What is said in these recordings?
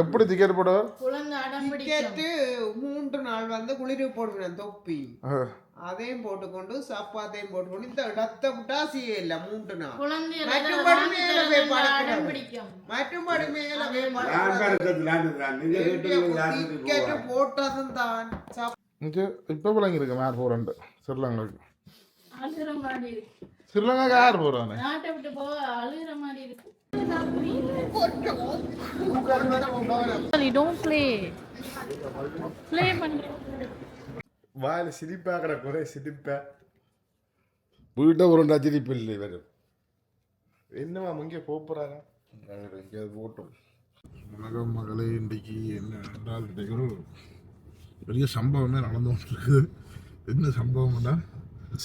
எப்படி டிக்கெட் போடுவார் டிக்கெட்டு மூன்று நாள் வந்து குளிர் போடுவேன் தொப்பி. அதையும் போட்டுக்கொண்டு சப்பாத்தையும் போட்டுக்கொண்டு இந்த இடத்த விட்டா சீயே இல்ல மூன்று நாள். குழந்தைய மற்றும்படி மேல போய். நீங்க கேட்டது யாருக்கு டிக்கெட்டு? போட்டதும் தான் இப்போ விளங்கி இருக்கு மேர் மாதிரி இருக்கு. ஸ்ரீலங்காக்கு யார் போறானே? நாட்டை விட்டு போக அழுகிற மாதிரி இருக்கு. Don't play. Play வாயில சிரிப்பா கிடக்கு ஒரே சிரிப்பா. வீட்டை ஒரு சிரிப்பு இல்லை வரும் என்னவா இங்கே போறாங்க எங்கேயாவது போட்டோம் வணக்கம் மகளே இன்றைக்கு என்ன என்றால் இன்றைக்கு ஒரு பெரிய சம்பவமே நடந்து கொண்டிருக்குது? என்ன சம்பவம்னா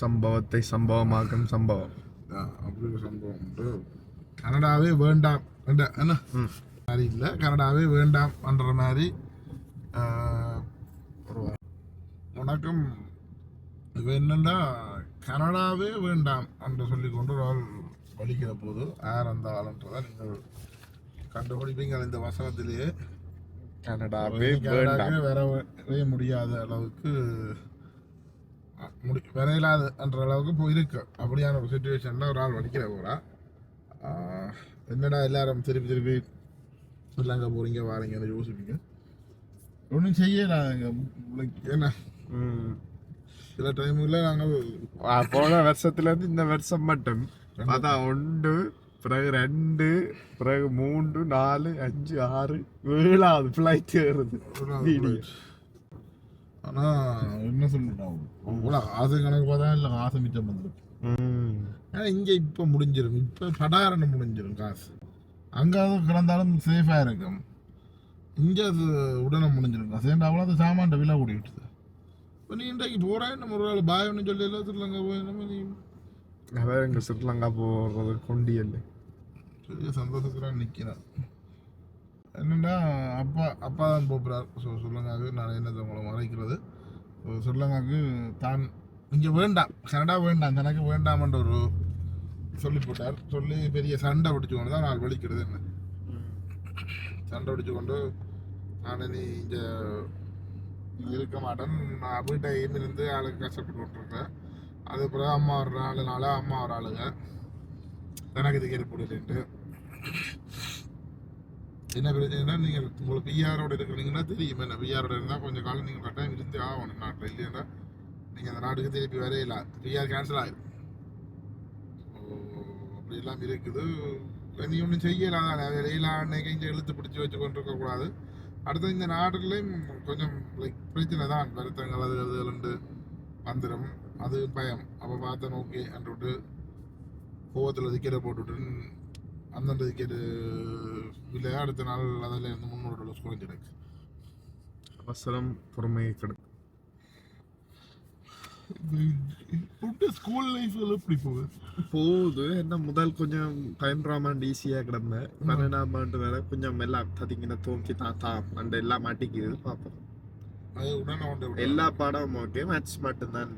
சம்பவத்தை சம்பவமாக்கும் சம்பவம். அப்படி ஒரு சம்பவம் உண்டு. கனடாவே வேண்டாம். என்ற என்ன? மாதிரி இல்லை. கனடாவே வேண்டாம் என்ற மாதிரி வணக்கம் இது என்னன்னா கனடாவே வேண்டாம் என்று சொல்லிக்கொண்டு ஒரு ஆள் வலிக்கிற போது யார் அந்த ஆளுன்றதை நீங்கள் கண்டுபிடிப்பீங்க இந்த வசனத்திலேயே கனடாவே கனடாவே வேண்டாம். வரவே முடியாத அளவுக்கு முடி வர இல்லாத என்ற அளவுக்கு போய் இருக்கு அப்படியான ஒரு சுச்சுவேஷனில் ஒரு ஆள் வடிக்கிற போகிறா என்னடா எல்லாரும் திருப்பி திருப்பி இல்லைங்க போகிறீங்க வாரீங்கன்னு யோசிப்பீங்க. ஒன்றும் செய்யலாங்க என்ன. சில டைமில் நாங்கள் போன வருஷத்துல இருந்து இந்த வருஷம் மட்டும். அதான் ஒன்று பிறகு ரெண்டு பிறகு மூன்று நாலு அஞ்சு ஆறு ஏழாவது ஃப்ளைட் ஏறுது. ஆனால் என்ன சொல்லணும் இவ்வளோ ஆசை கணக்கு பார்த்தா இல்லை ஆசை மிச்சம் வந்துடும் ம். ஆனால் இங்கே இப்போ முடிஞ்சிடும் இப்போ படாரன்னு முடிஞ்சிடும் காசு. அங்கே அது கிடந்தாலும் சேஃபாக இருக்கும். இங்கே அது உடனே முடிஞ்சிடும் காசு. ஏன்டா அவ்வளோ அது சாமான்ட்ட விலை கூடி விட்டுது இப்போ நீ இன்றைக்கு போகிறேன் நம்ம ஒரு ஆள் பாயம்னு சொல்லி எல்லாம் திருலங்க போய் நம்ம நீ அதான் எங்க ஸ்ரீலங்கா போறது கொண்டியல். பெரிய சந்தோஷத்தில் நிற்கிறேன் என்னென்னா அப்பா அப்பா தான் போகிறார் ஸோ ஸ்ரீலங்காவுக்கு நான் என்னத்தை உங்களை மறைக்கிறது? ஸோ ஸ்ரீலங்காவுக்கு தான் இங்கே வேண்டாம். கனடா வேண்டாம். தனக்கு வேண்டாம்ன்ற ஒரு சொல்லி போட்டார். சொல்லி பெரிய சண்டை பிடிச்சு கொண்டு தான் நான் வலிக்கிறது என்ன. சண்டை பிடிச்சு கொண்டு நான் நீ இங்கே இருக்க மாட்டேன். நான் வீட்டை இருந்து ஆளுக்கு கஷ்டப்பட்டு கொண்டிருக்கேன் அது பிறகு அம்மா ஒரு ஆளுனால அம்மா ஒரு ஆளுங்க. எனக்கு இது கேள்விப்பட்டு என்ன பிரச்சனைனா நீங்கள் உங்களுக்கு பிஆரோட இருக்கிறீங்கன்னா தெரியும். என்ன பிஆரோட இருந்தால் கொஞ்சம் காலம் நீங்கள் கட்டாயம் இருந்து ஆகணும். நாட்டில் இல்லைன்னா நீங்கள் அந்த நாட்டுக்கு திருப்பி வரையில பிஆர் கேன்சல் ஆகிடும் ஓ, இருக்குது. நீ ஒன்றும் செய்யலாம் தானே வெளியில அன்னைக்கு இங்கே இழுத்து பிடிச்சி வச்சு கொண்டு இருக்கக்கூடாது அடுத்து இந்த நாடுலையும் கொஞ்சம் லைக் பிரச்சனை தான். வருத்தங்கள் அது அதுலண்டு வந்துடும் அது பயம். அப்போ பார்த்தேன் ஓகே அன்று விட்டு கோவத்தில் திக்கெட்டை போட்டுவிட்டு அந்தந்த திக்கெட்டு இல்லை அடுத்த நாள் அதில் இருந்து முந்நூறு டாலர்ஸ் குறைஞ்சிடுச்சு. அவசரம் பொறுமையை கிடைக்கும் ஸ்கூல் லைஃப்ல எப்படி போகுது? போகுது. என்ன முதல் கொஞ்சம் பயன்படாமல் ஈஸியாக கிடந்தேன். பன்னெண்டாம் ஆண்டு வரை கொஞ்சம் எல்லாம் ததிங்கின தோக்கி தான் அந்த எல்லாம் மாட்டிக்குது பார்ப்போம் எல்லா பாடமும் ஓகே மேத்ஸ் மட்டும்தான்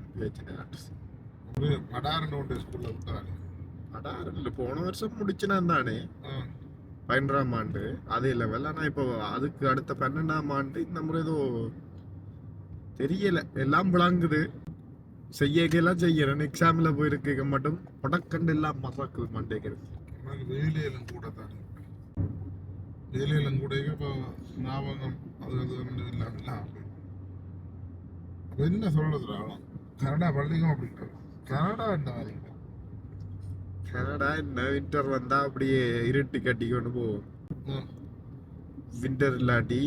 படாரன்னு ஸ்கூலில் விட்டாங்க ரெண்டு போன வருஷம் முடிச்சுனா தானே. பன்னெண்டாம் ஆண்டு அதே லெவல் ஆனால் இப்போ அதுக்கு அடுத்த பன்னெண்டாம் ஆண்டு இந்த முறை ஏதோ தெரியல. எல்லாம் விளங்குது. செய்யக்கெல்லாம் செய்யறேன் எக்ஸாமில் போயிருக்க மட்டும். புடக்கண்டு எல்லாம் மறக்குது மண்டேக்கிறது வேலையிலும் கூட தானே வேலையிலும் கூட இப்போ ஞாபகம் அது அது இல்லாமல் அப்போ என்ன சொல்றது அவன் கனடா பள்ளிக்கும் அப்படி கனடா என்ன மாதிரி கனடா என்ன வின்டர் வந்தா அப்படியே இருட்டு கட்டி கொண்டு போவோம். வின்டர் இல்லாட்டி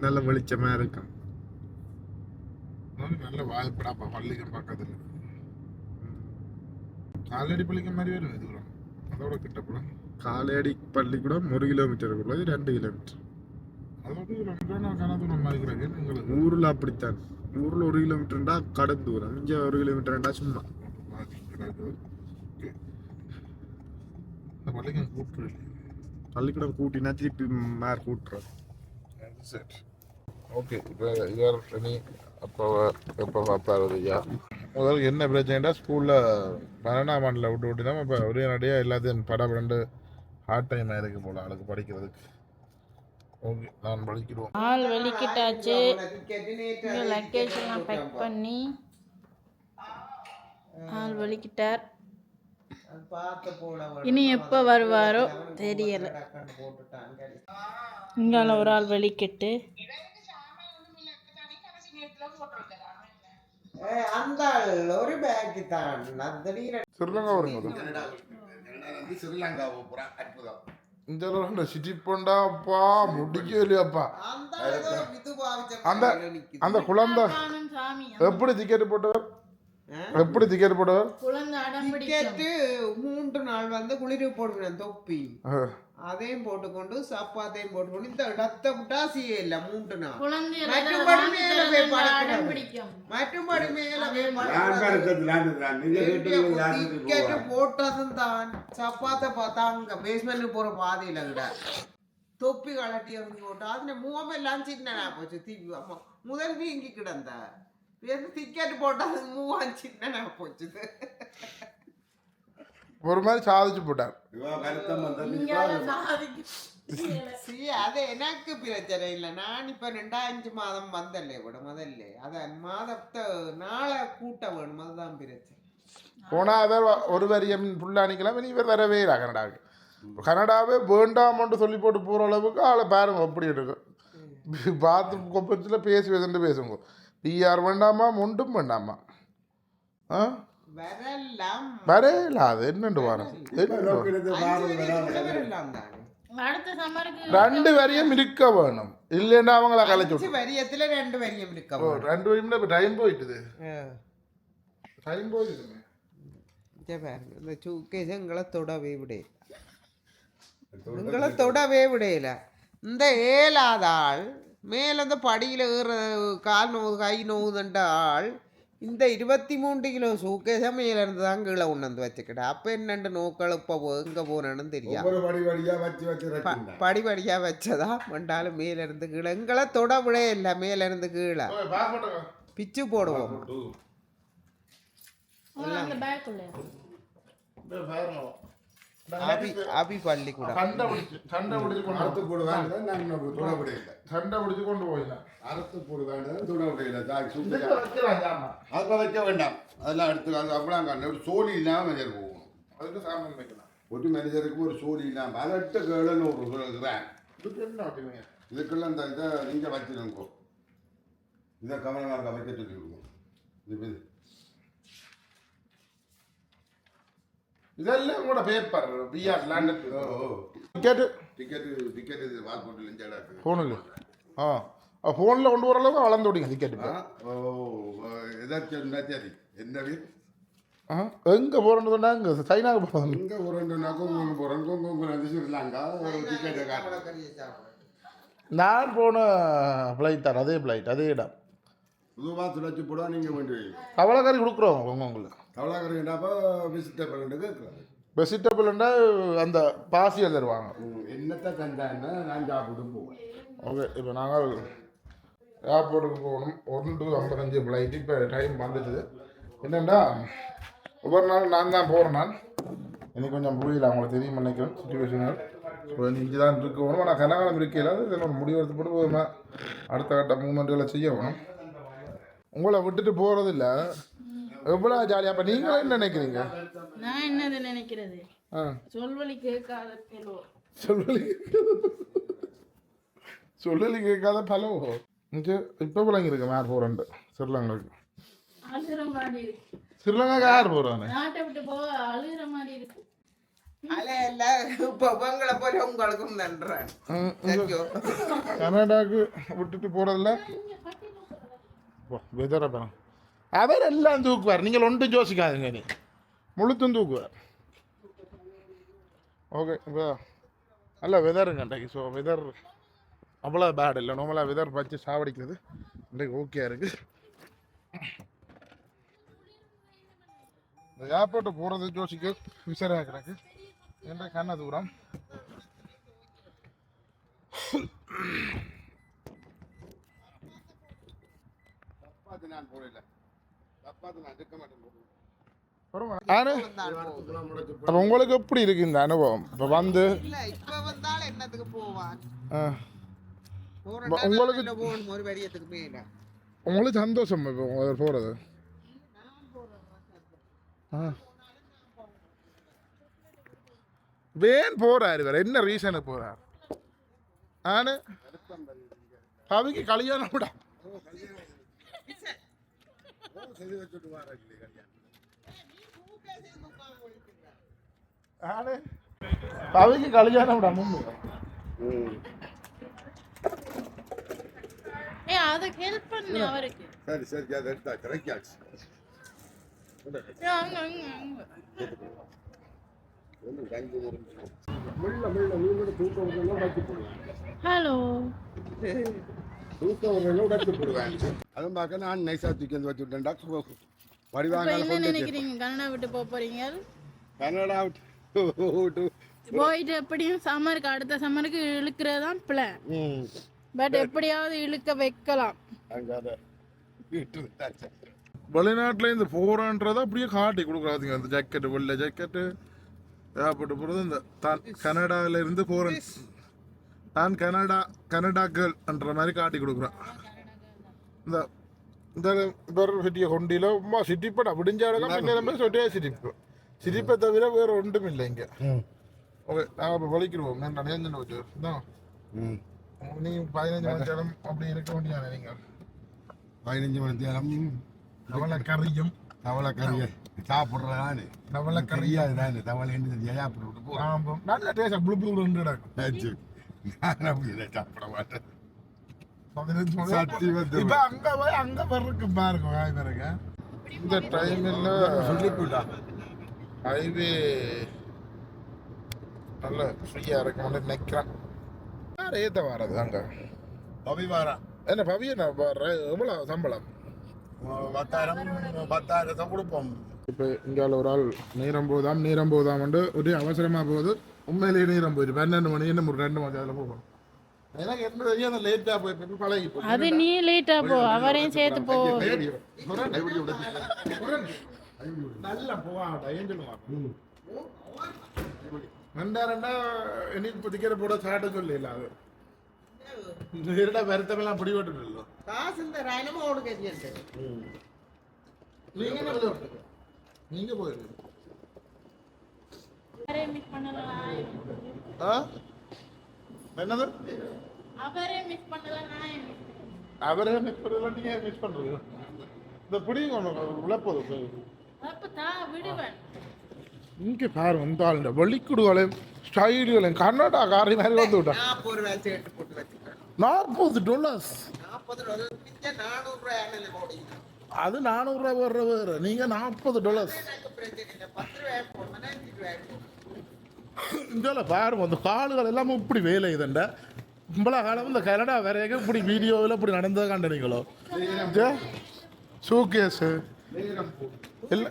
நல்ல வெளிச்சமா இருக்கும். நான் நல்ல வாய்ப்படாப்பா பள்ளிக்கும் பக்கத்தில். காலடி பள்ளிக்கும் மாதிரி வரும் இது வரும் அதோட கிட்டப்படும் காலையடி பள்ளிக்கூடம் ஒரு கிலோமீட்டருக்குள்ள இது ரெண்டு கிலோமீட்டர் ஊர்ல அப்படித்தான். ஊர்ல ஒரு கிலோமீட்டர்டா கடன் தூரம். இங்க ஒரு கிலோமீட்டர்டா சும்மா. கூட்டு பள்ளிக்கூடம் கூட்டினா திருப்பி மேர் கூட்டுறோம். சரி. ஓகே. இப்போ இவர் இனி அப்போ எப்போ பார்ப்பாரு ஐயா முதல்ல என்ன பிரச்சனைடா ஸ்கூலில் பன்னெண்டாம் ஆண்டில் விட்டு விட்டுனா இப்போ ஒரே நடியாக எல்லாத்தையும் படம் ரெண்டு ஹார்ட் டைம் ஆயிருக்கு போல ஆளுக்கு படிக்கிறதுக்கு. ஓகே நான் வலிக்கிடுவோம் ஆள் வெளிக்கிட்டாச்சு. டிக்கெட்டு நேற்று இங்க லக்கேஜ் எல்லாம் பேக் பண்ணி ஆள் வெளிக்கிட்டார். இனி எப்போ வருவாரோ தெரியல. இங்கால ஒரு ஆள் வெளிக்கிட்டு அந்த ஒரு பேக்கு தான். ஸ்ரீலங்கா வருங்க கனடா வந்து ஸ்ரீலங்கா போகிறேன் அற்புதம் இந்த அளவுல சிட்டி போண்டா அப்பா முடிக்கவே இல்லையாப்பா. அந்த அந்த குழந்தை எப்படி டிக்கெட் போட்டவர்? எப்படி டிக்கெட் போட்டவர்? மூன்று நாள் வந்து குளிர் போடுவேன் தொப்பி. அதையும் போட்டுக்கொண்டு சப்பாத்தையும் போட்டுக்கொண்டு இந்த இடத்த விட்டாசியே இல்ல மூன்று நாள். குழந்தை மற்றும்படி மேல போய். பிடிக்கும். மற்றும்படி மேல போய் டிக்கெட்டு போட்டதும் தான். சப்பாத்தை பார்த்தா அங்க பேஸ்மெண்ட் போற பாதையில விட. தொப்பி கலட்டி எறிஞ்சு போட்டு அதுல முகம் எல்லாம் சின்னனா போச்சு தீவி அம்மா முதல் வீங்கி கிடந்த. டிக்கெட் போட்டது மூவம் சின்னனா போச்சு ஒரு மாதிரி சாதிச்சு போட்டார் அது எனக்கு பிரச்சனை இல்லை. நான் இப்ப ரெண்டாயிரஞ்சு மாதம் வந்தல்ல விட முதல்ல. அதான் மாதத்தை நாளை கூட்ட வேணும் அதுதான் பிரச்சனை. போனா அவர் ஒரு வரியம் ஃபுல்லாக அணிக்கலாம் இனி இவர் வரவே இல்லை கனடாவுக்கு கனடாவே வேண்டாமன்ட்டு சொல்லி போட்டு போகிற அளவுக்கு ஆளை பாருங்க அப்படி இருக்கு. பார்த்து கொப்பத்தில் பேசி பேசுட்டு பேசுங்க. பிஆர் வேண்டாமா ஒன்றும் வேண்டாமா? ஆ? வரலாம். தானே? அடுத்த சம்மருக்கு ரெண்டு வரியும் இருக்க வேணும். இல்லைன்னா அவங்கள கலைச்சு அஞ்சு வரியத்துல ரெண்டு வரியம் இருக்க ஓ ரெண்டு வரியும் இப்போ டைம் போயிட்டுது. ஆ. டைம் போயிடுதுங்க இங்க பாருங்க இந்த சூக்கேஸ் எங்களை தொடவே விடையில எங்களை தொடவே விடையில இந்த ஏழாத ஆள் மேல இந்த படியில ஏற கால் நோவு கை நோவுதுன்ற ஆள் இந்த இருபத்தி மூன்று கிலோ சூக்கேஸை மேல இருந்து தான் கீழே உணர்ந்து வச்சுக்கிட்ட அப்ப என்னண்டு நோக்கள் இப்போ எங்க போனேன்னு தெரியாது ஒவ்வொரு படி படியா வச்சு வச்சு ரட்டிண்டா படிபடியா வச்சதா மண்டாலும் மேல இருந்து கீழே எங்களை தொட விட இல்லை மேல இருந்து கீழே பிச்சு போடுவோம் அந்த பேக்குள்ள அபி அபி பள்ளிக்கூடம். சண்டை பிடிச்சு சண்டை பிடிச்சு கொண்டு அறுத்து போடு வேண்டியதான் நாங்கள் தொட முடியல சண்டை பிடிச்சு கொண்டு போயிடலாம். அறுத்து போடு வேண்டியதான் வைக்கலாம் ஜாமா அதெல்லாம் வைக்க வேண்டாம். அதெல்லாம் எடுத்து அது அப்படிலாம் ஒரு சோழி இல்லாமல் மனிதர் போகணும். அதுக்கு சாமான் வைக்கலாம். ஒரு மனிதருக்கு ஒரு சோழி இல்லாமல் அதை எட்டு கேளுன்னு ஒரு இதுக்கு என்ன இதுக்கெல்லாம் இந்த இதை நீங்கள் வச்சிருங்கோ. இதை கவனமாக வைக்க சொல்லி விடுவோம் இது இது. இதெல்லாம் கூட பேப்பர் பிஆர் ஓ லேண்டட் ஓ டிக்கெட்டு டிக்கெட்டு டிக்கெட்டு இது பாஸ்போர்ட்டில் இருந்து இருக்கு ஃபோனில் ஆ. ஃபோனில் கொண்டு வர அளவுக்கு வளர்ந்து விடுங்க டிக்கெட்டு ஆ ஓ ஏதாச்சும் இருந்தா சரி. என்ன வீடு ஆ எங்கே போகிறோன்னு சொன்னா இங்கே சைனாவுக்கு போகிறோம் இங்கே நாள் கொங்கு போகிறோம் கொங்கு போகிறோம் ஸ்ரீலங்கா ஒரு டிக்கெட்டை காட்டுறேன் நான் போன ஃப்ளைட் தான் அதே ஃப்ளைட் அதே இடம். புதுவாக சுழச்சி போடுவா நீங்கள் வேண்டி வைங்க கவலைக்காரி கொடுக்குறோம் உங்க உங்களுக்கு தவளாக்கரைண்டாப்பா விசிட்டபிள் கேட்குறேன் வெஜிடபிள்னா அந்த பாசியை தருவாங்க என்னத்தை தந்தான்னா நான் சாப்பிட்டு போவேன். ஓகே இப்போ நாங்கள் ஏர்போர்ட்டுக்கு போகணும். ஒன்று ஐம்பத்தஞ்சு ஃப்ளைட் இப்போ டைம் வந்துடுது என்னென்னா ஒவ்வொரு நாள் நான் தான் போகிறேன் நான் எனக்கு கொஞ்சம் புரியல அவங்களுக்கு தெரியும் நினைக்கிறேன் சுச்சுவேஷன் ஸோ இங்கே தான் இருக்கணும் ஆனால் கனகாலம் இருக்கையில் இதில் ஒரு முடிவு எடுத்து போட்டு போதுமா? அடுத்த கட்ட மூமெண்ட்டுகளை செய்ய வேணும். உங்களை விட்டுட்டு போகிறது இல்லை எவ்வளோ ஜாலியாக அப்போ நீங்கள் என்ன நினைக்கிறீங்க? நான் என்னது நினைக்கிறது? ஆ. சொல்வழி கேட்காத கேளோ சொல்லலி சொல்லலி கேட்காத பலோ இங்கே இப்போ விளங்கிருக்கு யார் போகிறேன்ட்டு ஸ்ரீலங்காவுக்கு அழுகிற மாதிரி இருக்கு. ஸ்ரீலங்காக்கு யார் போகிறானே நாட்டை விட்டு போக அழுகிற மாதிரி இருக்கு. போல கனடாக்கு விட்டுட்டு போகிறதில்ல வெதரை பணம் அவர் எல்லாம் தூக்குவார் நீங்கள் ஒன்றும் யோசிக்காதுங்க நீ முழுத்தும் தூக்குவார் ஓகே இப்போ நல்ல வெதருங்க இன்றைக்கு ஸோ வெதர் அவ்வளோ பேட் இல்லை நார்மலாக வெதர் பச்சு சாவடிக்கிறது இன்றைக்கு ஓகே இருக்குது இந்த ஏர்போர்ட்டு போகிறது ஜோசிக்க விசாரியாக கிடக்கு என்ற கண்ண தூரம் தப்பாத்து நான் போடல உங்களுக்கு எப்படி இருக்கு இந்த அனுபவம்? இப்போ வந்து உங்களுக்கு- உங்களுக்கு சந்தோஷம் இப்போ போகிறது வேன் போறாரு இவர். என்ன ரீசனுக்கு போறார்? ஆனு? அவைக்கு கல்யாணம் விட. ஆனு அவைக்கு கல்யாணம் விட முன்னு ஏ அதுக்கு ஹெல்ப் பண்ணு அவருக்கு சரி சரி அதை எடுத்தா கிடைக்காச்சு ஏ, அங்க அங்க அங்க ஹலோ உடைச்சு போடுவேன் அதுவும் பார்க்க நான் நைஸாக தூக்கி வந்து வச்சு விட்டேன்டா இப்ப வடிவாங்க என்ன நினைக்கிறீங்க. கனடா விட்டு போக போறீங்க? கனடா விட்டு போயிட்டு எப்படியும் சம்மருக்கு அடுத்த சம்மருக்கு இழுக்கிறது தான் பிளான் ம். பட் எப்படியாவது இழுக்க வைக்கலாம். வெளிநாட்டுல இந்த போறான்றதை அப்படியே காட்டி கொடுக்குறாதுங்க. அந்த ஜாக்கெட்டு வெள்ளை ஜாக்கெட்டு ஏகப்பட்ட போகிறது இந்த தான் கனடால இருந்து போறேன் நான் கனடா கனடா கேர்ள்ன்ற மாதிரி காட்டி கொடுக்குறான். இந்த இந்த வேற சிட்டியை கொண்டியில் உமா சிட்டிப்படா விடிஞ்ச இடக்கம் பின்ன நம்ம சொட்டியா சிரிப்பு. சிரிப்பை தவிர வேற ஒன்றும் இல்லை இங்கே. ஓகே நாங்கள் இப்போ வலிக்கிடுவோம். நான் நினைஞ்சு வச்சு தான் நீங்கள் பதினஞ்சு மணி நேரம் அப்படி இருக்க முடியாது நீங்கள் பதினஞ்சு மணி நேரம் அவளை கறியும் தவளை கறியை சாப்பிட்றான்னு நவளை கறி தெரியாது. தானே தவளை என்ன சாப்பிட்டு நல்ல டேஸ்ட் புளு புளு ரெண்டு நான் இதை சாப்பிட மாட்டேன் இப்ப அங்க போய் அங்க வர்றதுக்கு பாருங்க வாய் பாருங்க இந்த டைமில் சொல்லிவிட்டா ஹைவே நல்ல ஃப்ரீயா இருக்கும்னு நினைக்கிறேன் யார் வாரது அங்கே பவி வாரா என்ன பவியனா எவ்வளவு சம்பளம் பத்தாயிரம் பத்தாயிரம் கொடுப்போம் இப்போ இங்கால ஒரு ஆள் நேரம் போதாம் நேரம் வந்து ஒரே அவசரமா போகுது உண்மையிலேயே நேரம் போயிடுது பன்னெண்டு மணி என்ன ஒரு ரெண்டு மணி அதில் போகணும் எனக்கு என்ன தெரியும் அந்த லேட்டாக போய் பழகி. அது நீ லேட்டா போ அவரையும் சேர்த்து போ. நல்லா போவாடா ஏன் சொல்லுவாங்க ரெண்டா ரெண்டா போட சாட்ட சொல்லல அது. வருத்தமெல்லாம் காசு இந்த நீங்க நீங்க ஆ? என்னது? அவரே மிஸ் பண்ணலாம் நான் அவரே மிஸ் பண்ணல நீங்க மிஸ் பண்றீங்க இந்த பிடிங்க ஒன்று தான் விடுவேன். இங்கே பாருங்க இந்த ஆளுண்ட வெளிக்குடுகளையும் ஸ்டைலுகளையும் கர்நாடகா காரி மாதிரி வந்து விட்டான் நாற்பது டாலர்ஸ் அது நானூறுரூவா வர்ற வேறு நீங்கள் நாற்பது டாலர்ஸ் இந்தியாவில் பாருங்க அந்த கால்கள் எல்லாம் இப்படி வேலை இதுண்ட. இவ்வளோ காலம் இந்த கனடா வரைக்கும் இப்படி வீடியோவில் இப்படி நடந்தது கண்டனீங்களோ ஷூகேஸு இல்லை.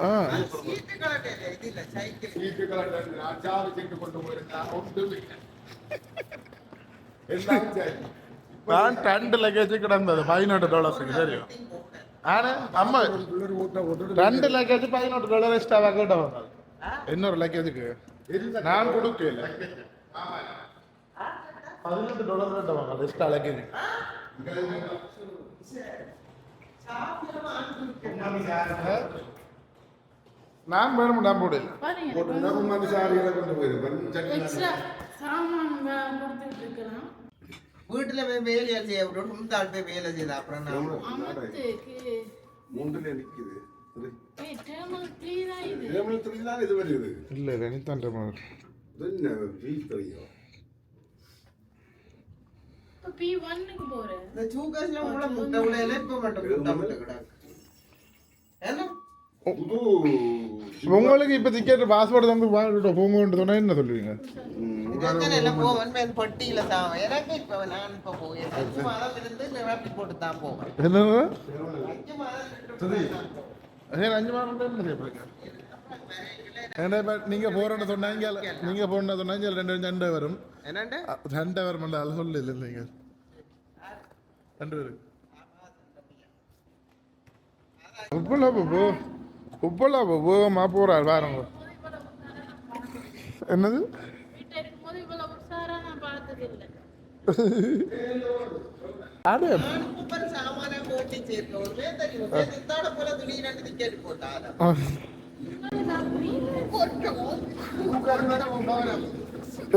ஆ. சீட்டுகளை கொண்டு போயிருந்தா ஒன்றும் இல்லை எல்லாம் நான் ரெண்டு லக்கேஜ் கிடந்தது பதினெட்டு டாலர்ஸுக்கு தெரியும் ஆனால் அம்மா பிள்ளை ஊட்ட விட்டுட்டு ரெண்டு லக்கேஜ் பதினெட்டு டாலர் எக்ஸ்ட்ரா கேட்ட வந்தாங்க இன்னொரு லக்கேஜுக்கு நான் கொடுக்கல. பதினெட்டு டாலர் கேட்ட வாங்க எக்ஸ்ட்ரா லக்கேஜ் நான் வேணும் வீட்டுல போய் வேலையை செய்ய விட்டு முந்தாள் போய் வேலை செய்த அப்புறம் மூன்றுல நிக்குது. இது ஏமலத்துல தான் இது வருது இல்லை இல்லை நீ தான் இது என்ன ஃபீஸ் தெரியும். போறேன் இந்த சூக்கஸ்ல உள்ள முட்டை விடையில இப்ப மட்டும் முட்டை முட்டை கிடக்கு. ஏன்னா உங்களுக்கு இப்போ டிக்கெட் பாஸ்போர்ட் வந்து போங்கன்னு சொன்னா என்ன சொல்லுவீங்க? நீங்கள் போகிறேன்னு சொன்னாங்க நீங்கள் போகணுன்னு சொன்னாங்க ரெண்டு ரெண்டு வரும். என்னண்டு? ரெண்டு வர மாட்டாங்க சொல்லு இல்லை நீங்கள் ரெண்டு பேருக்கு. இவ்வளோ போ. இவ்வளவு வேகமாக போகிறார் பாருங்க. என்னது? அது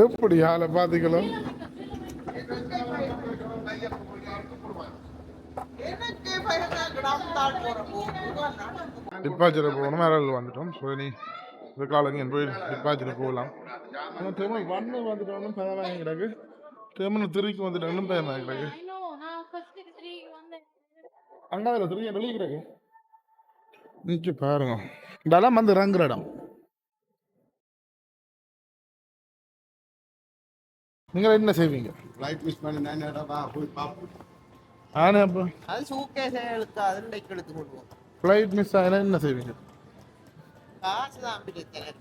எப்படி ஆளை பார்த்துக்கலாம் டிப்பாச்சில் போகணும் மேரல் வந்துட்டோம். ஸோ நீ இந்த காலங்க போய் டிப்பாச்சில் போகலாம். ஆனால் டெர்மினல் ஒன்று வந்துட்டோம்னு பயமாக கிடக்கு டெர்மினல் த்ரீக்கு வந்துட்டோம்னு பயமாக கிடக்கு I know, நான் ஃபர்ஸ்ட் த்ரீ வந்தேன். அங்கே அதில் த்ரீ வெளியே கிடக்கு. நிச்சு பாருங்க. இதெல்லாம் வந்து இறங்குற இடம். நீங்கள் என்ன செய்வீங்க? ஃப்ளைட் மிஸ் பண்ண வா போய் பார்ப்போம் கொள்வோம் ஃப்ளைட் மிஸ் ஆகினா என்ன செய்வீங்க காசு தான் பிரச்சனை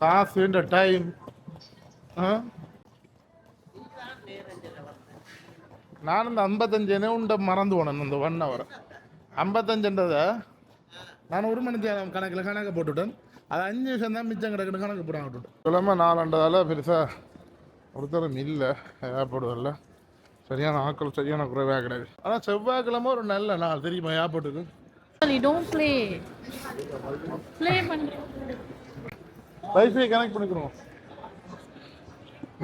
காசு இந்த டைம் ஆ நான் இந்த ஐம்பத்தஞ்சு உண்ட மறந்து போனேன் இந்த ஒன் ஹவர் ஐம்பத்தஞ்சுன்றதை நான் ஒரு மணி நேரம் கணக்கில் கணக்கு போட்டுவிட்டேன் அது அஞ்சு நிமிஷம் தான் மிச்சம் கிடக்குன்னு கணக்கு போட விட்டுட்டேன் கிழமை நாலண்டதால பெருசாக ஒருத்தரும் இல்லை. ஏர்போர்ட்டுகளில் சரியான ஆட்கள் சரியான குறைவாக கிடையாது. ஆனால் செவ்வாய்க்கிழமை ஒரு நல்ல நாள். தெரியுமா ஏர்போர்ட்டுக்கு வைஃபை கனெக்ட் பண்ணிக்கிறோம்.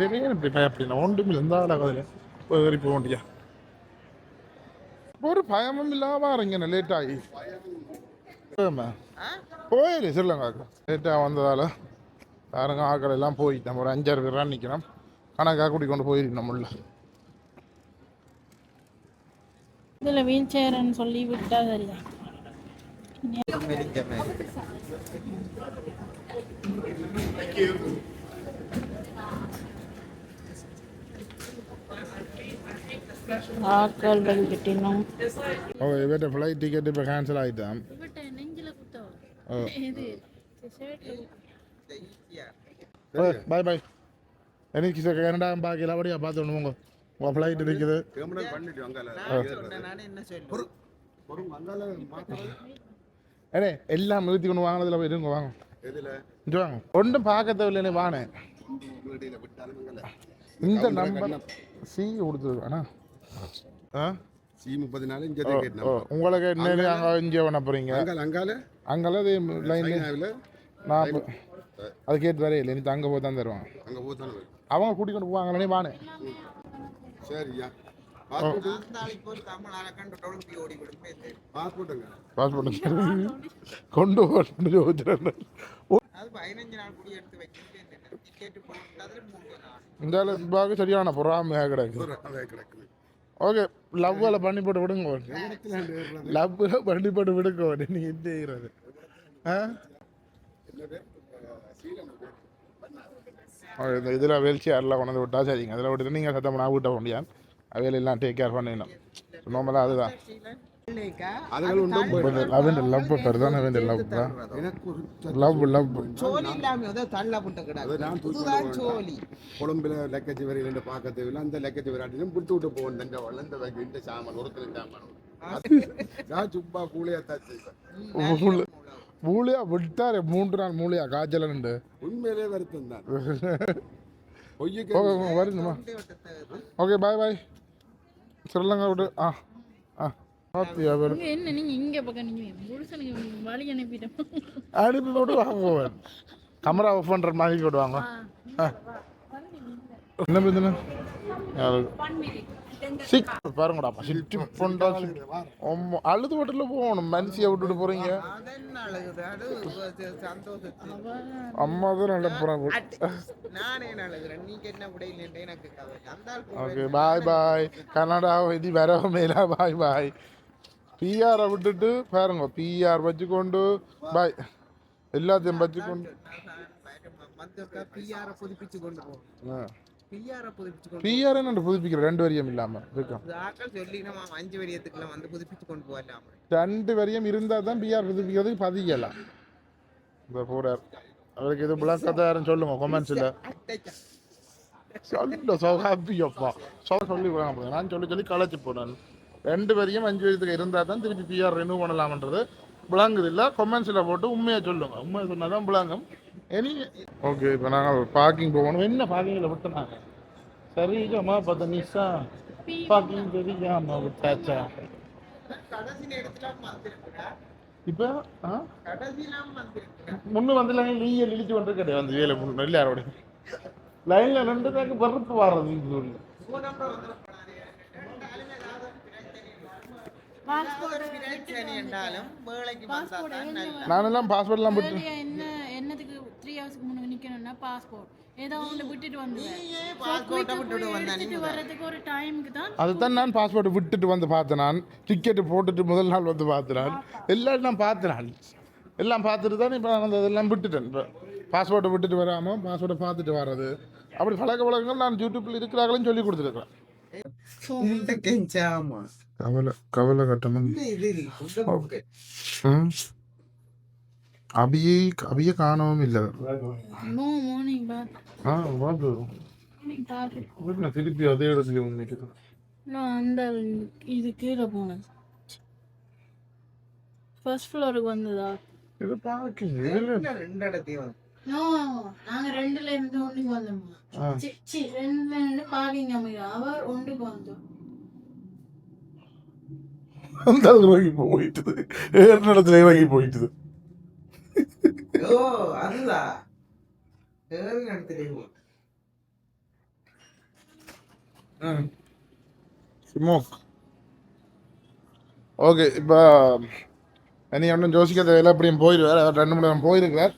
வெளியே இப்படி பயப்படினா ஒன்றும் இல்லை. ஆளாக போய் வரி போக வேண்டியா ஒரு பயமும் இல்லாம வரீங்க லேட் ஆகி? போயிரு சொல்லுங்க. லேட்டாக வந்ததால. பாருங்க ஆக்கள் எல்லாம் போய் நம்ம ஒரு அஞ்சாறு பேர் நிற்கிறோம் கணக்காக கூட்டி கொண்டு போயிருக்கோம் உள்ள. இதில் வீல் சேர்ன்னு சொல்லி விட்டா சரியா ஆக்கள் பல் கட்டினோம் ஓ இவர்கிட்ட ஃப்ளைட் டிக்கெட் இப்போ கேன்சல் ஆகிட்டான் இவட்ட நெஞ்சில் குத்தோ இது எனக்கு சார் கனடா பாக்கி எல்லாபடியா பார்த்து உங்க. உங்கள் ஃப்ளைட் இருக்குது. ஏடே எல்லாம் நிறுத்தி கொண்டு வாங்கினதுல போய் இருங்க வாங்க. இங்க வாங்க. ஒன்றும் பார்க்க தேவையில்லை வானேன் வீடியில விட்டாலும் அங்கால இந்த நம்பர் சி கொடுத்துருக்கு அண்ணா. ஆ? சி முப்பத்தி நாலு இங்கே உங்களுக்கு என்ன அங்கே இங்கே பண்ண போகிறீங்க அங்கால அங்கால சைனாவில் நான் அது கேட்டு வரையே இல்லை நீ அங்கே போய் தான் தருவாங்க அங்கே வரும் அவங்க கூட்டி கொண்டு போவாங்களே வானே சரியா. கண்டு இந்த சரியான பொறாமையாக கிடக்கு. ஓகே லவ்வில் பண்ணி போட்டு விடுங்க லவ்வில் பண்ணி போட்டு விடுங்க நீ என்ன செய்கிறது ஆ? இந்த இதில் வீல் சேரில் கொண்டு விட்டா சரிங்க அதில் விட்டுட்டு நீங்கள் சத்தம் நான் வீட்டை முடியாது. அவையில் எல்லாம் டேக் கேர் பண்ணிடணும். நார்மலாக அதுதான். அவன் லவ் பேர் தான் அவன் லவ் தான் லவ் லவ் சோழி இல்லாம ஏதோ தள்ளப்பட்ட அதை கிடக்கு. நான் தூக்கி இதுதான் கொண்டு சோழி. கொழும்புல லக்கச்சி வரையில் ரெண்டு பார்க்க தேவையில்லை அந்த லக்கச்சி வராட்டிலும் பிடித்து விட்டு போகணும் இந்த வளர்ந்த வைக்க இந்த சாமான் ஒருத்தர் சாமான். நான் சும்மா கூலியா தான் செய்வேன். மூளையா விட்டாரு மூன்று நாள் மூளையா? காய்ச்சலன்ட்டு உண்மையிலே வருத்தம் தான். பொய்யுக்கு ஓகே பாய் பாய் ஸ்ரீலங்கா விட்டு ஆ ஆ. பேர் இங்க என்ன நீங்க இங்க பக்கம் நீங்க புருஷனுக்கு வழி அனுப்பிட்டோம். அனுப்பி போட்டு வாங்குவேன் கேமரா ஆஃப் பண்ணுற மாதிரி போடுவாங்க ஆ என்ன பிரச்சனை சிக் பாருங்கடாப்பா சிட்டி பொண்டா ஆமா அழுது வீட்டில் போகணும் மனுஷியை விட்டுட்டு போறீங்க. அம்மா தான் நல்ல போய் ஓகே பாய் பாய் கனடா இது வர மேலா பாய் பாய் பிஆரை விட்டுட்டு பாருங்க பிஆர் வச்சுக்கொண்டு பாய் எல்லாத்தையும் வச்சுக்கொண்டு. புதுப்பிச்சு கொண்டு போகும் வரியம் வந்து புதுப்பிச்சு கொண்டு போகலாம். ரெண்டு வரியம் இருந்தால் தான் பிஆர் இந்த போறார். அவருக்கு இது விளக்கத்தை யாரும் சொல்லுங்க கொமெண்ட்ஸில் சொல்ல சோ ஹாப்பி அப்பா சொல்ல சொல்லி. நான் சொல்லி சொல்லி களைச்சு போனேன் ரெண்டு பேரையும் அஞ்சு வயசுக்கு இருந்தால் தான் திருப்பி பிஆர் ரினியூ பண்ணலாம்ன்றது. விளங்குது இல்லை? கொமெண்ட்ஸில் போட்டு உண்மையை சொல்லுங்க. உண்மையை சொன்னால் தான் விளங்கும் ஓகே இப்போ நாங்கள் பார்க்கிங் போகணும். என்ன பார்க்கிங்கில் விட்டுனாங்க? சரிகமா பத்து நிஷா. பார்க்கிங் தெரியாம விட்டாச்சா? இப்போ முன்னு வந்து லீயல் இழிச்சு கொண்டு கிடையாது அந்த வேலை முன்னு எல்லாரோட லைனில் ரெண்டு வேலைக்கு வந்தா தான் நல்லா நானெல்லாம் பாஸ்போர்ட்லாம் விட்டு Early-ஆ என்ன என்னத்துக்கு த்ரீ ஹவர்ஸ்க்கு முன்னாடி நிக்கணும்னா பாஸ்போர்ட் ஏதோ ஒன்று விட்டுட்டு வந்துடுவேன் வர்றதுக்கு ஒரு டைமுக்கு தான் அதுதான் நான் பாஸ்போர்ட் விட்டுட்டு வந்து பார்த்தேன் நான் டிக்கெட்டு போட்டுட்டு முதல் நாள் வந்து பார்த்தேன் நான் எல்லாம் நான் பார்த்தேன் நான் எல்லாம் பார்த்துட்டு தான் இப்போ நான் அந்த இதெல்லாம் விட்டுட்டேன். இப்போ பாஸ்போர்ட்டை விட்டுட்டு வராமல் பாஸ்போர்ட்டை பார்த்துட்டு வர்றது. அப்படி பழக்க வழக்கங்கள் நான் யூடியூப்பில் இருக்கிறாங்களும் சொல்லி கெஞ்சாமா கவலை கவலை கட்டணும். அபியை அபியை காணவும் வீட்டில் திருப்பி அதே இடத்துல வந்து நிற்குது நான் அந்த இது கீழே போனேன். ஃபர்ஸ்ட் ஃப்ளோருக்கு வந்ததா? இது பார்க்கிங் ரெண்டு இடத்தையும். நோ நாங்க ரெண்டுல இருந்து ஒண்ணுக்கு வந்தோமா. சி சி ரெண்டுல இருந்து பார்க்கிங் அமையா அவர் ஒன்றுக்கு வந்தோம். அந்த இறங்கி போயிட்டுது. இடத்துல இறங்கி போயிட்டுது. ஓ ஸ்மோக் ஓகே இப்போ இனி ஒன்றும் ஜோசிக்க தேவையில்லை அப்படியும் போயிடுவார் அவர் ரெண்டு மணி நேரம் போயிருக்கிறார்.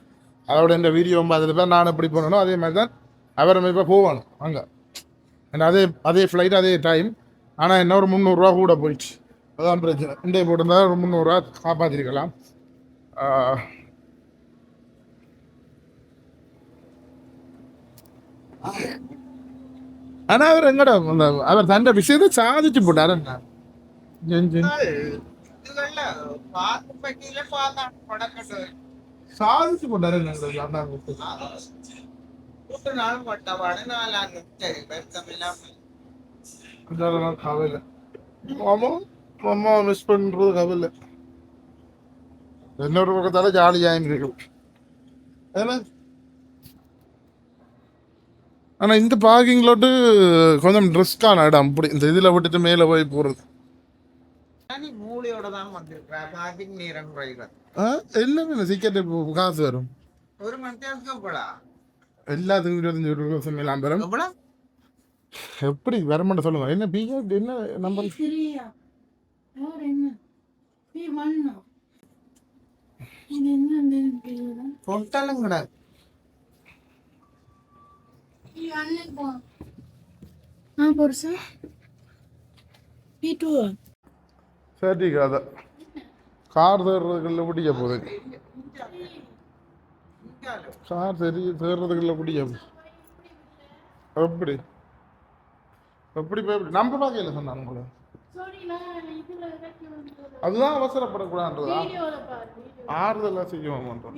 அதோட இந்த வீடியோ பார்த்துட்டு தான் நான் எப்படி போகணும் அதே மாதிரி தான் அவர் இப்போ போகணும். அங்கே. அண்ட் அதே அதே ஃப்ளைட் அதே டைம் ஆனால் என்ன ஒரு முந்நூறுரூவா கூட போயிடுச்சு. அதான் பிரச்சனை. இண்டே போட்டிருந்தா ஒரு முந்நூறுரூவா காப்பாற்றிருக்கலாம் ஆனால் அவர் எங்கடா அந்த அவர் தண்ட விஷயத்தை சாதிச்சு போட்டார் என்ன இதுகள்ல பார்த்து பட்டியல பார்த்தா படக்கட்டு சாதிச்சு போட்டார் என்ன அண்ணா கூட்டு நாள் பட்டவாடு நாலாங்க சரி வருத்தம் இல்லாம அதெல்லாம் கவலை மாமா மாமா மிஸ் பண்ணுறது கவலை இன்னொரு பக்கத்தால ஜாலியாக இருக்கும் ஏன்னா ஆனால் இந்த பார்க்கிங் லோட்டு கொஞ்சம் ரிஸ்க்கான இடம். அப்படி இந்த இதில் விட்டுட்டு மேலே போய் போகிறது எல்லாமே சீக்கிரம் காசு வரும். ஒரு மணி நேரத்துக்கு எவ்வளோ எல்லாத்துக்கும் இருபத்தஞ்சு ரூபா மேலாம் வரும் எவ்வளோ? எப்படி? வரமாட்ட சொல்லுங்க. என்ன பிஏ என்ன நம்பர் சரியா யார் போ. டூ சரி கதை கார் தேடுறதுக்குள்ள பிடிக்க போகுது. கார் சரி தேடுறதுக்குள்ள பிடிக்க எப்படி எப்படி போய் எப்படி நம்ம பார்க்கல சொன்னாங்க அதுதான் அவசரப்படக்கூடாதுன்றதா? வீடியோல பாரு வீடியோ ஆறுதலாக செய்வோம் பண்ணுறோம்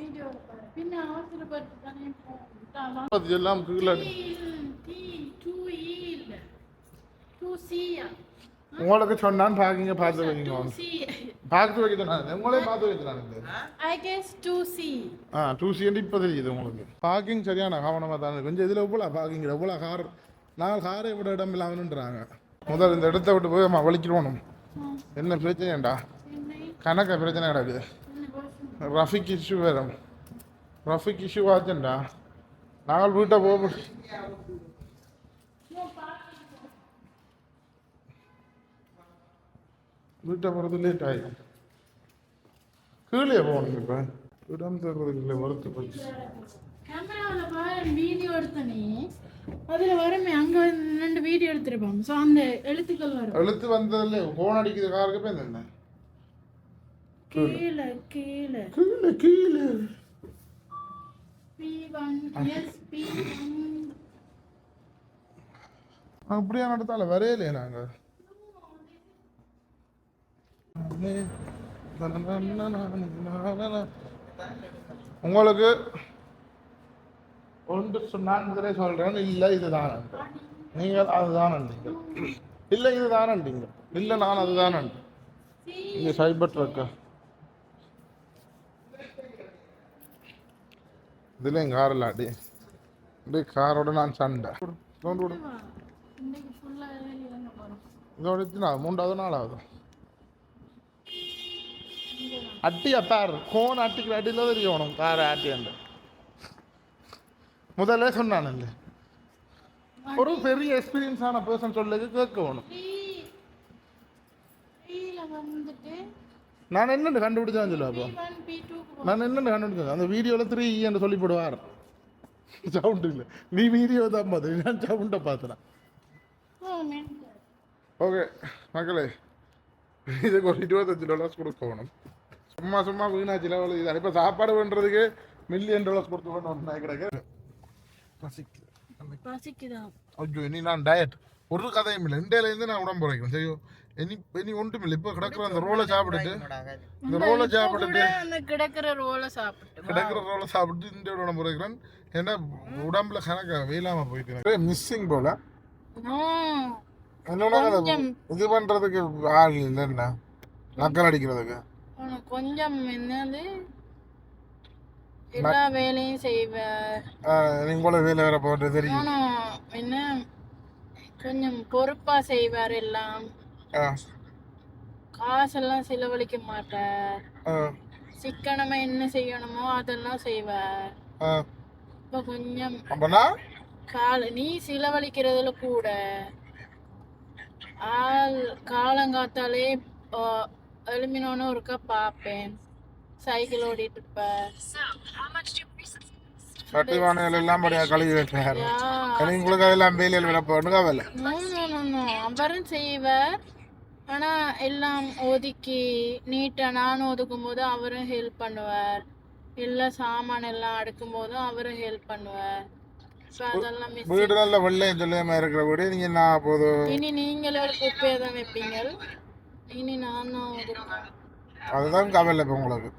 எல்லாம் உங்களுக்கு சொன்னான் பார்க்கிங்க பார்த்து வைங்க. பார்த்து வைக்க சொன்னாங்க உங்களே பார்த்து வைக்க சொன்னாங்க ஐ கெஸ் டூ சி ஆ டூ சிஎன்டி இப்போ தெரியுது உங்களுக்கு. பார்க்கிங் சரியான கவனமாக தான். கொஞ்சம் இதில் எவ்வளோ பார்க்கிங் எவ்வளோ கார் நாலு காரை விட இடம் இல்லாமன்றாங்க முதல் இந்த இடத்த விட்டு போய் நம்ம வலிக்கிறோம் என்ன பிரச்சனைடா? கணக்க பிரச்சனை கிடக்குது ரஃபிக் இஷ்யூ வேறும் ரஃபிக் இஷ்யூ ஆச்சுண்டா? நாங்கள் வீட்டை போக வீட்டை போகிறது லேட் ஆகிடும் கீழே போகணும் இப்போ. இடம் தர்றதுக்கு இல்லை வறுத்து போச்சு வீடியோ எடுத்தனே. அதில் வரமே அங்கே ரெண்டு வீடியோ எடுத்திருப்பாங்க. ஸோ அந்த எழுத்துக்கள் வரும். எழுத்து வந்ததுல ஃபோன் அடிக்கிற காருக்கு போய் என்ன? கீழே கீழே. கீழே கீழே. B one S B one அப்படியே நடத்தால? வரையலையே நாங்க. உங்களுக்கு? ஒன்று சொன்னாங்க சொல்றேன். இல்லை இதுதான் நீங்கள் அதுதான் நீங்கள் இல்லை இதுதான் இல்லை நான் அதுதான் இங்கே சைபர் ட்ரக்கா? இதுலேயும் எங்கள் கார் இல்லாட்டி இப்படி காரோட நான் சண்டை கொண்டு விடு இதோட எத்தனை மூன்றாவது நாள் ஆகுது அட்டியா பார் கோன் அட்டிக்கிற அடியில் தெரியும் உனக்கு கார் ஆட்டியாண்டு முதல்ல சொன்னான் இல்லை ஒரு பெரிய எக்ஸ்பீரியன்ஸான பர்சன் சொல்லது கேட்க வேணும் வந்துட்டு நான் என்னென்னு கண்டுபிடிச்சான்னு சொல்லுவேன் அப்போ நான் என்னென்னு கண்டுபிடிச்சேன் அந்த வீடியோவில் த்ரீ என்று சொல்லி போடுவார் சவுண்டு இல்லை. நீ வீடியோ தான் பார்த்து நான் சவுண்டை பார்த்துறேன் ஓகே மக்களே இதுக்கு ஒரு இருபத்தஞ்சு டாலர்ஸ் கொடுக்க வேணும். சும்மா சும்மா வீணா சிலவழி இதான் இப்போ சாப்பாடு பண்ணுறதுக்கு மில்லியன் டாலர்ஸ் கொடுக்க வேணும் நான் கிடக்கு. பசிக்குது. ஐயோ இனி நான் டயட் ஒரு கதையும் இல்லை. இந்தியாவிலேருந்து நான் உடம்பு குறைக்கணும். சரியோ இனி இனி ஒன்றும் இல்லை இப்போ கிடக்குற அந்த ரோலை சாப்பிட்டுட்டு இந்த ரோலை சாப்பிட்டுட்டு கிடக்குற ரோலை சாப்பிட்டு கிடக்குற ரோலை சாப்பிட்டு இந்த உடம்பு குறைக்கிறேன் ஏன்னா உடம்புல கணக்க வெயிலாம போயிட்டு மிஸ்ஸிங் போல. என்னோட. இது பண்றதுக்கு ஆள் இல்லைன்னா நக்கல் அடிக்கிறதுக்கு கொஞ்சம் என்னது எல்லா வேலையும் செய்வார் ஆஹ் நீங்க போல வேலை வேற போட்டு தெரியும் ஆனா என்ன கொஞ்சம் பொறுப்பா செய்வார் எல்லாம் காசெல்லாம் செலவழிக்க மாட்டார் சிக்கனமா என்ன செய்யணுமோ அதெல்லாம் செய்வார் இப்ப கொஞ்சம் கால நீ செலவழிக்கிறதுல கூட ஆள் காலங்காத்தாலே எலுமினோன்னு ஒருக்கா பார்ப்பேன் சைக்கிள் ஓடிட்டு இருப்பேன் சட்டி வானைகள் எல்லாம் படியா கழுவி வைக்கிறாரு யா. எனக்கு உங்களுக்கு அதெல்லாம் வேலையில் விட போகணும் கவலை. No no no no. அவரும் செய்வார் ஆனா எல்லாம் ஒதுக்கி நீட்டா நானும் ஒதுக்கும் போது அவரும் ஹெல்ப் பண்ணுவார். எல்லா சாமான் எல்லாம் அடுக்கும் போதும் அவரும் ஹெல்ப் பண்ணுவார். வீடு நல்ல வெள்ளையும் சொல்லியமா இருக்கிற வீடு நீங்க நான் போதும் இனி நீங்களே ஒரு குப்பையை தான் வைப்பீங்க இனி நான் தான் ஒதுக்குவேன். அதுதான் கவலை இப்போ உங்களுக்கு.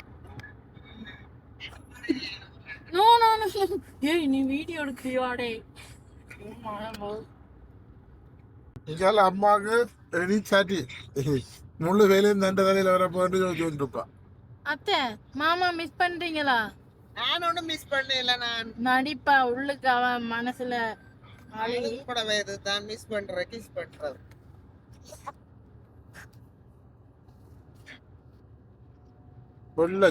நோ நோ நோ ஏய் நீ வீடியோ எடுக்கிறியாடே? இதால அம்மாவுக்கு ரெடி சாட்டி முள்ளு வேலையும் தண்டை தலையில் வர போட்டு சொல்லிட்டு அத்தை மாமா மிஸ் பண்றீங்களா? நான் ஒன்றும் மிஸ் பண்ணல நான். நடிப்பா உள்ளுக்கு அவ மனசுல அழுகி கூட வேறு தான் மிஸ் பண்றேன் கிஸ் பண்றது. வெள்ளை